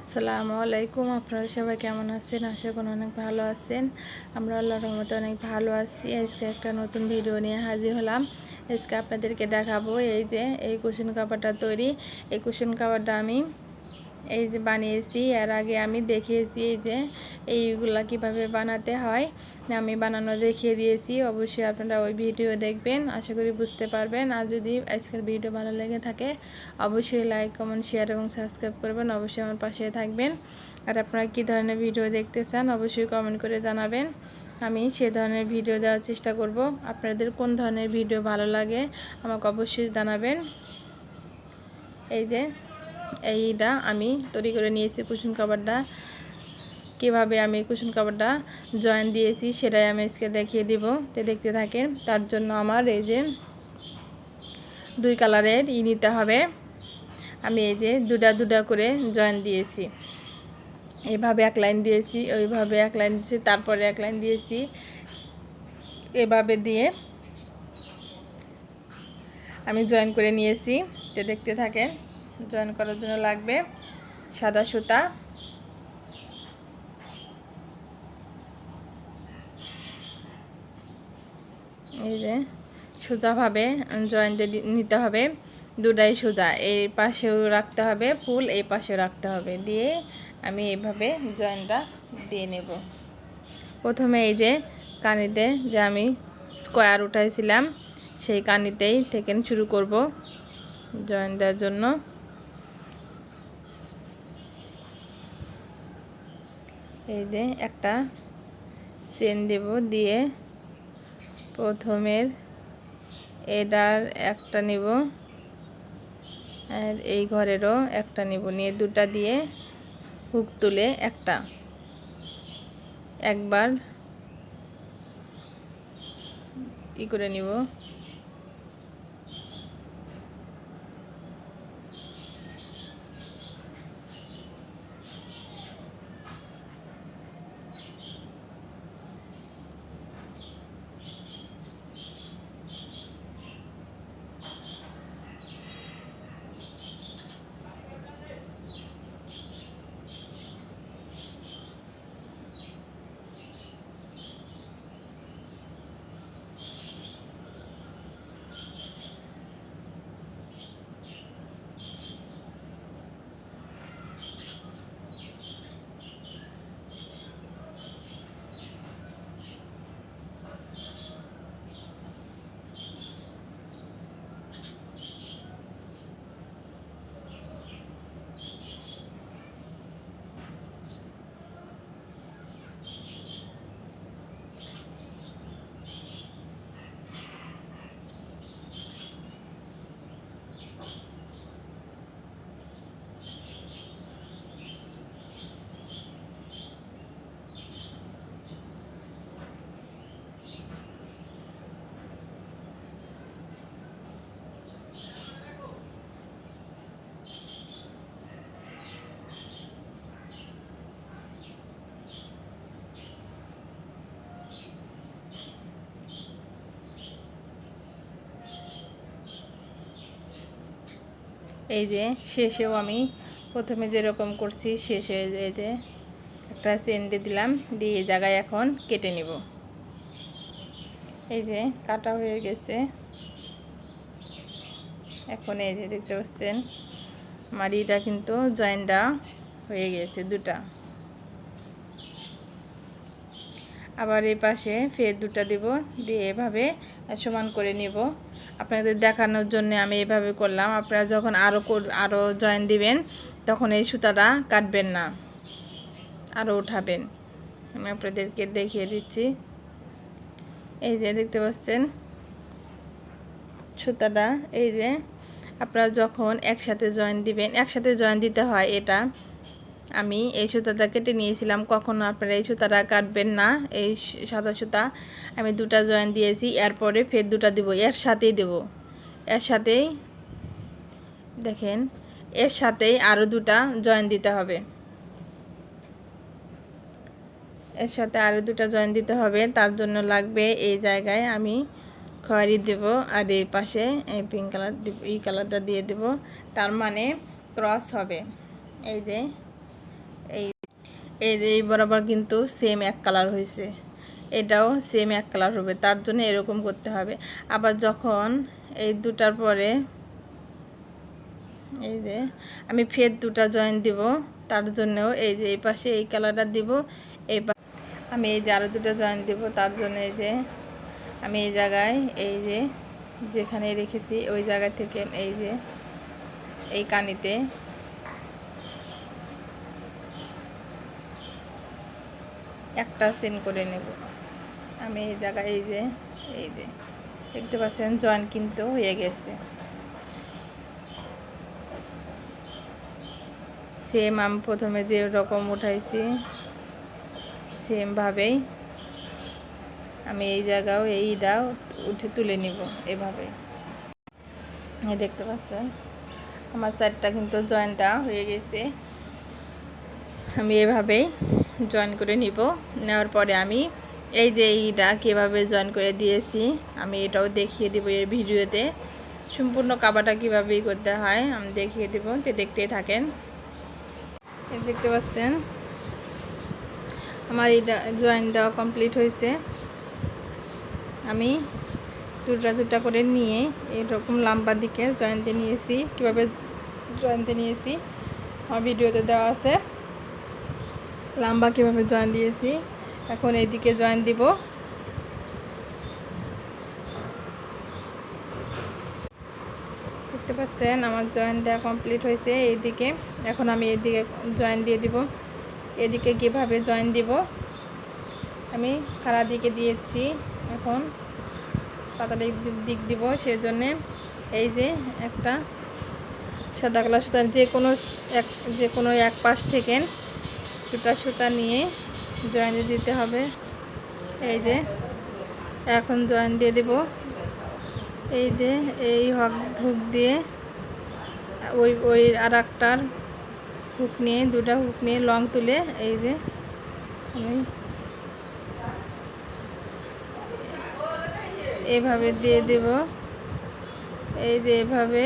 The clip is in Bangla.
আসসালামু আলাইকুম, আপনারা সবাই কেমন আছেন? আশা করি অনেক ভালো আছেন। আমরা আল্লাহর রহমতে অনেক ভালো আছি। আজকে একটা নতুন ভিডিও নিয়ে হাজির হলাম। আজকে আপনাদেরকে দেখাবো এই যে, এই কুশন কাপড়টা তৈরি। এই কুশন কাপড়টা আমি এই যে বানিয়েছি, এর আগে আমি দেখিয়েছি এই যে এইগুলা কীভাবে বানাতে হয়। আমি বানানো দেখিয়ে দিয়েছি, অবশ্যই আপনারা ওই ভিডিও দেখবেন, আশা করি বুঝতে পারবেন। আর যদি আজকের ভিডিও ভালো লেগে থাকে, অবশ্যই লাইক, কমেন্ট, শেয়ার এবং সাবস্ক্রাইব করবেন, অবশ্যই আমার পাশে থাকবেন। আর আপনারা কী ধরনের ভিডিও দেখতে চান, অবশ্যই কমেন্ট করে জানাবেন। আমি সে ধরনের ভিডিও দেওয়ার চেষ্টা করব। আপনাদের কোন ধরনের ভিডিও ভালো লাগে, আমাকে অবশ্যই জানাবেন। এই যে এইটা আমি তৈরি করে নিয়েছি কুসুম কাবারটা কীভাবে আমি কুসুম কাবারটা জয়েন দিয়েছি সেটাই আমি আজকে দেখিয়ে দিব। তো দেখতে থাকেন, তার জন্য আমার এই যে দুই কালারের ই নিতে হবে। আমি এই যে দুটা দুটা করে জয়েন দিয়েছি। এভাবে এক লাইন দিয়েছি, ওইভাবে এক লাইন দিয়েছি, তারপরে এক লাইন দিয়েছি। এভাবে দিয়ে আমি জয়েন করে নিয়েছি। যে দেখতে থাকেন জয়েন করার জন্য লাগবে সাদা সুতা। এই যে সোজাভাবে জয়েন নিতে হবে। দুটাই সোজা, এই পাশেও রাখতে হবে ফুল, এই পাশেও রাখতে হবে। দিয়ে আমি এইভাবে জয়েনটা দিয়ে নেব। প্রথমে এই যে কানিতে যে আমি স্কোয়ার উঠাইছিলাম, সেই কানিতেই থেকে শুরু করব জয়েন দেওয়ার জন্য। এই যে একটা চেন দেব দিয়ে প্রথমের এটার একটা নিব আর এই ঘরেরও একটা নিব। নিয়ে দুটা দিয়ে হুক তুলে একটা। একবার ই করে নিব। এই যে শেষেও আমি প্রথমে যেরকম করছি শেষে এই যে একটা চেন দিয়ে দিলাম, দিয়ে এই জায়গায় এখন কেটে নিব। এই যে কাটা হয়ে গেছে। এখন এই যে দেখতে পাচ্ছেন, মাড়িটা কিন্তু জয়েন দেওয়া হয়ে গেছে দুটা। আবার এই পাশে ফের দুটা দিব, দিয়ে এভাবে সমান করে নিব। আপনাদের দেখানোর জন্য আমি এভাবে করলাম। আপনারা যখন আরও আরও জয়েন দিবেন, তখন এই সুতাটা কাটবেন না। আরও উঠাবেন। আমি আপনাদেরকে দেখিয়ে দিচ্ছি। এই যে দেখতে পাচ্ছেন? সুতাটা, এই যে আপনারা যখন একসাথে জয়েন দিবেন, একসাথে জয়েন দিতে হয় এটা আমি এই সুতাটা কেটে নিয়েছিলাম। কখনো আপনারা এই সুতাটা কাটবেন না, এই সাদা সুতা। আমি দুটা জয়েন দিয়েছি, এরপরে ফের দুটা দেব, এর সাথেই দেব। এর সাথেই, দেখেন, এর সাথেই আরও দুটা জয়েন দিতে হবে। এর সাথে আরও দুটা জয়েন দিতে হবে, তার জন্য লাগবে এই জায়গায় আমি খয়েরি দেব আর এই পাশে এই পিঙ্ক কালার এই কালারটা দিয়ে দেব। তার মানে ক্রস হবে। এই যে এই বরাবর কিন্তু সেম এক কালার হয়েছে এটাও সেম এক কালার হবে, তার জন্য এরকম করতে হবে। আবার যখন এই দুটার পরে এই যে আমি ফের দুটা জয়েন দিব, তার জন্যও এই যে এই পাশে এই কালারটা দিব, এই আমি এই যে আরও দুটো জয়েন দিব, তার জন্য এই যে আমি এই জায়গায় এই যে যেখানে রেখেছি, ওই জায়গা থেকে এই যে এই কানিতে একটা সেন করে নেব। আমি এই জায়গায়, এই যে এই যে, দেখতে পাচ্ছেন, জয়েন কিন্তু হয়ে গেছে। সেম আমি প্রথমে যে রকম উঠাইছি সেমভাবেই আমি এই জায়গাও এইটাও উঠে তুলে নিব এভাবে। দেখতে পাচ্ছেন, আমার চারটা কিন্তু জয়েন দেওয়া হয়ে গেছে। আমি এভাবেই জয়েন করে নিব। নেওয়ার পরে আমি এই যে এইটা কীভাবে জয়েন করে দিয়েছি, আমি এটাও দেখিয়ে দিব এই ভিডিওতে। সম্পূর্ণ কাবাটা কীভাবে করতে হয়, আমি দেখিয়ে দিব। তো দেখতেই থাকেন। দেখতে পাচ্ছেন, আমার এইটা জয়েন দেওয়া কমপ্লিট হয়েছে। আমি দুটা দুটা করে নিয়ে এরকম লম্বা দিকে জয়েন্টে নিয়েছি। কীভাবে জয়েন্টে নিয়েছি, আমার ভিডিওতে দেওয়া আছে। লম্বা কীভাবে জয়েন দিয়েছি? এখন এইদিকে জয়েন দিব। দেখতে পাচ্ছেন, আমার জয়েন দেওয়া কমপ্লিট হয়েছে এইদিকে। এখন আমি এইদিকে জয়েন দিয়ে দিব। এদিকে কীভাবে জয়েন দিব? আমি খাড়া দিকে দিয়েছি। এখন পাতালি দিক দিব সেজন্যে। এই যে একটা সাদা কালার সুতা, যে কোনো এক যে কোনো এক পাশ থেকে দুটা সুতা নিয়ে জয়েন দিতে হবে। এই যে, এখন জয়েন দিয়ে দেব। এই যে, এই হক, হুক দিয়ে ওই ওই আর একটার হুক নিয়ে, দুটা হুক নিয়ে লং তুলে এই যে আমি এভাবে দিয়ে দেব। এই যে এভাবে